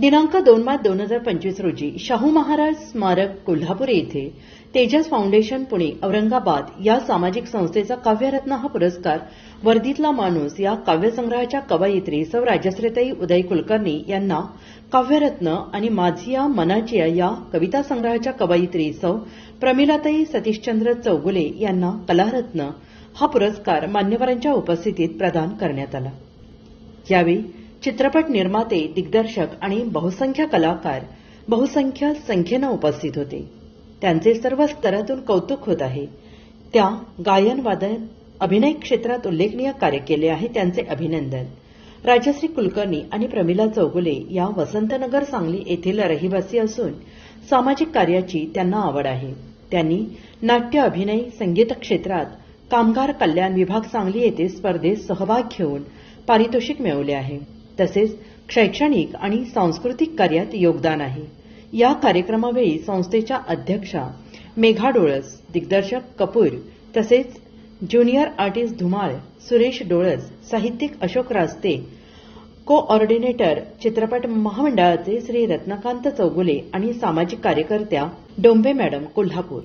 दिनांक दोन मार्च दोन हजार पंचवीस रोजी शाहू महाराज स्मारक कोल्हापूर येथे तेजस फाउंडेशन पुणे औरंगाबाद या सामाजिक संस्थेचा काव्यरत्न हा पुरस्कार वर्दीतला माणूस या काव्यसंग्रहाच्या कवयित्री सौ राजश्रीताई उदय कुलकर्णी यांना काव्यरत्न आणि माझिया मनाचिया या कविता संग्रहाच्या कवयित्री सौ प्रमिलाताई सतीशचंद्र चौगुले यांना कलारत्न हा पुरस्कार मान्यवरांच्या उपस्थितीत प्रदान करण्यात आला. यावेळी चित्रपट निर्माते दिग्दर्शक आणि बहुसंख्य कलाकार बहुसंख्य संख्येनं उपस्थित होते. त्यांचे सर्व स्तरातून कौतुक होत आहे. त्या गायन वादन अभिनय क्षेत्रात उल्लेखनीय कार्य केले आहे त्यांचे अभिनंदन. राजश्री कुलकर्णी आणि प्रमिला चौगुले या वसंतनगर सांगली येथील रहिवासी असून सामाजिक कार्याची त्यांना आवड आहे. त्यांनी नाट्य अभिनय संगीत क्षेत्रात कामगार कल्याण विभाग सांगली येथे स्पर्धेत सहभाग घेऊन पारितोषिक मिळवले आहे. तसेच शैक्षणिक आणि सांस्कृतिक कार्यात योगदान आहे. या कार्यक्रमावेळी संस्थेच्या अध्यक्षा मेघा डोळस दिग्दर्शक कपूर तसेच ज्युनियर आर्टिस्ट धुमाळ सुरेश डोळस साहित्यिक अशोक रास्ते कोऑर्डिनेटर चित्रपट महामंडळाचे श्री रत्नकांत चौगुले आणि सामाजिक कार्यकर्त्या डोंबे मॅडम कोल्हापूर.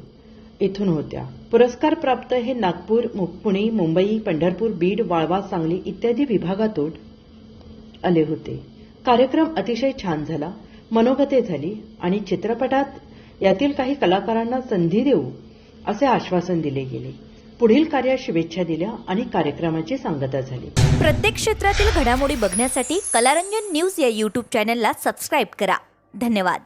इथून होत्या. पुरस्कार प्राप्त हे नागपूर मु- पुणे मुंबई पंढरपूर बीड वाळवा सांगली इत्यादी विभागातून आले होते. कार्यक्रम अतिशय छान झाला मनोगते झाली आणि चित्रपटात यातील काही कलाकारांना संधी देऊ असे आश्वासन दिले गेले. पुढील कार्यात शुभेच्छा दिल्या आणि कार्यक्रमाची सांगता झाली. प्रत्येक क्षेत्रातील घडामोडी बघण्यासाठी कलारंजन न्यूज या यूट्यूब चॅनलला सबस्क्राईब करा. धन्यवाद.